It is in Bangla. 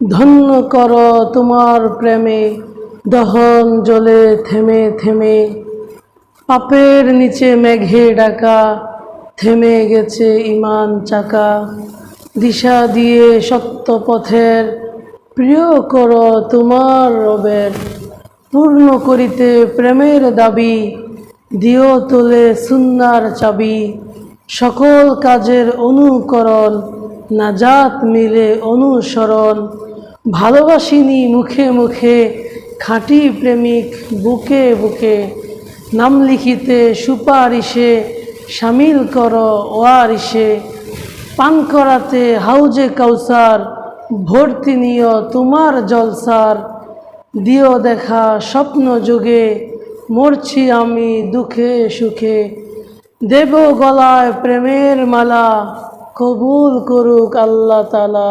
ধন্য কর তোমার প্রেমে, দহন জলে থেমে থেমে। পাপের নিচে মেঘে ডাকা, থেমে গেছে ইমান চাকা। দিশা দিয়ে সত্য পথের, প্রিয় কর তোমার রবের। পূর্ণ করিতে প্রেমের দাবি, দিও তোলে সুন্নার চাবি। সকল কাজের অনুকরণ নাজাত মিলে অনুসরণ। ভালোবাসিনি মুখে মুখে, খাঁটি প্রেমিক বুকে বুকে। নাম লিখিতে সুপারিশে, সামিল কর ওয়ারিশে। পান করাতে হাউজে কাউসার, ভর্তি নিয় তোমার জলসার। দিও দেখা স্বপ্ন যুগে, মরছি আমি দুঃখে সুখে। দেব গলায় প্রেমের মালা কবুল করুক আল্লাহ তালা